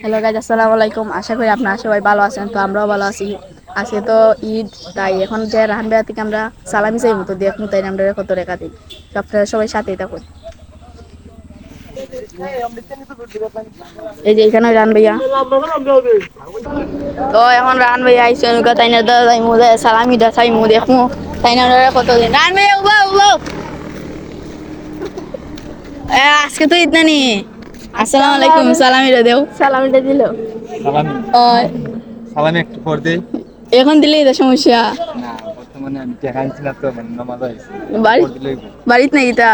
Hello guys আসসালামু আলাইকুম। আশা করি আপনারা সবাই ভালো আছেন, তো আমরাও ভালো আছি। আজকে তো ঈদ, তাই এখন যে বেয়া থেকে আমরা সালামি চাই মতো দেখব তাই আমরা কত রেখা দিই। আপনারা সবাই সাথেই থাকুন। এই যে এখানে রান ভাইয়া। তো এখন রান ভাইয়া আইসে তাই না তাই মুদে সালামি দা তাই মু তাই না কত দিন রান ভাইয়া উবা উবা আজকে তো ঈদ নানি। আসসালামু আলাইকুম সালামি রে দেও। সালামিটা দিল। সালামি। সালামি একটু পর দেই। এখন দিলেই তো সমস্যা। না বর্তমানে আমি টাকা আনছি না তো মানে নামাজ বাড়ি বাড়িত বাড়িতে।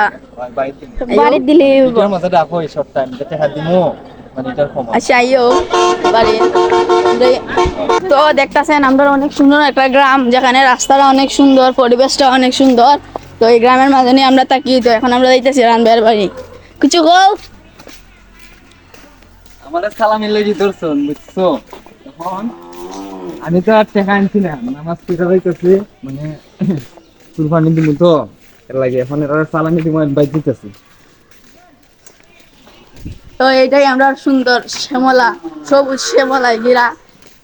বাড়িত দিলে এটার মাঝে ডাকো এই সব টাইম টাকা দিমু। মানে আচ্ছা আইও। বাড়ি। তো দেখতাছেন আমরা অনেক সুন্দর একটা গ্রাম যেখানে রাস্তাটা অনেক সুন্দর পরিবেশটা অনেক সুন্দর। তো এই গ্রামের মাঝে নিয়ে আমরা তাকি তো এখন আমরা যাইতেছি রানবের বাড়ি। কিছু গো আমার সালামি লাগি ধরছন বুঝছ? এখন আমি তো আর টাকা আনছি না নামাজ পিঠা হইতেছি মানে কুরবানি দিব তো এর লাগে এখন এর সালামি দিব বাইক দিতেছি। তো এটাই আমরা সুন্দর শ্যামলা সবুজ শ্যামলা গিরা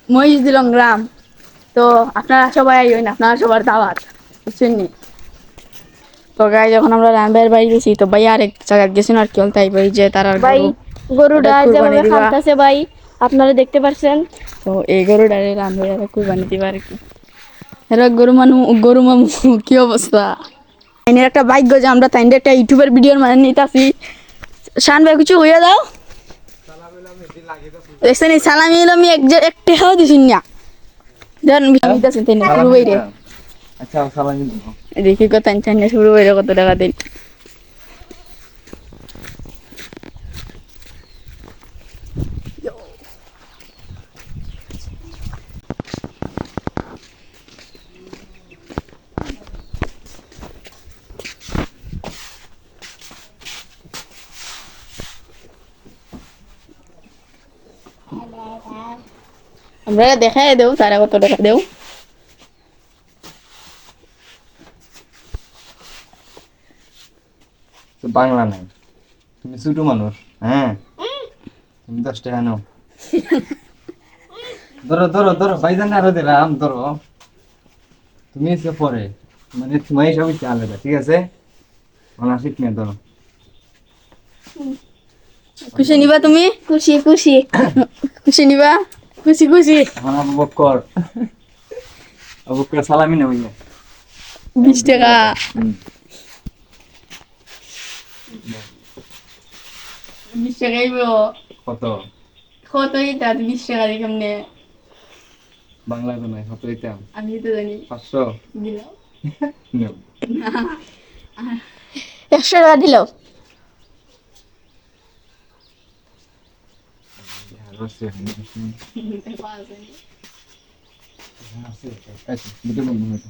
মহিষ দিলং গ্রাম। তো আপনারা সবাই আইবেন আপনারা সবার দাওয়াত বুঝছেন নি? তো গাই যখন আমরা রানবের বাড়ি গেছি তো ভাই আরেক জায়গায় গেছিল আর কি তাই ভাই যে তার আর গরুটা যেভাবে। ভাই আপনারা দেখতে পাচ্ছেন তো এই গরুটারে আর কুরবানি দিবা আর কি। এরা গরু মানু গরু মামু কি অবস্থা? এনের একটা ভাগ্য যে আমরা তাইনের একটা ইউটিউবের ভিডিওর মানে নিতাছি। শান ভাই কিছু হইয়া দাও। দেখছেন এই সালামি এলো আমি এক এক টেহাও দিছি না। আচ্ছা সালামি দেখি কত শুরু হইরে কত টাকা দিন। আমরা দেখাই দেও তারা কত টাকা দেও বাংলা নাই। তুমি ছোট মানুষ হ্যাঁ? তুমি দশ টাকা নাও। ধরো ধরো ধরো ভাইজান আরও দিলাম ধরো। তুমি এসে পরে মানে তোমার হচ্ছে আলাদা ঠিক আছে? মানে শিখ নিয়ে ধরো। খুশি নিবা তুমি? খুশি খুশি। খুশি নিবা? খুশি খুশি। বক্কর। আবু বক্কর সালামি না হইলে বিশ টাকা। বিশ টাকাই কত? কত এটা বিশ টাকা কেমনে? বাংলা তো নাই কত দিতাম? আমি তো জানি। পাঁচশো? নিও। একশো টাকা দিল আরও আছে, আছে, আছে, দুটো বন্ধু হয়তো।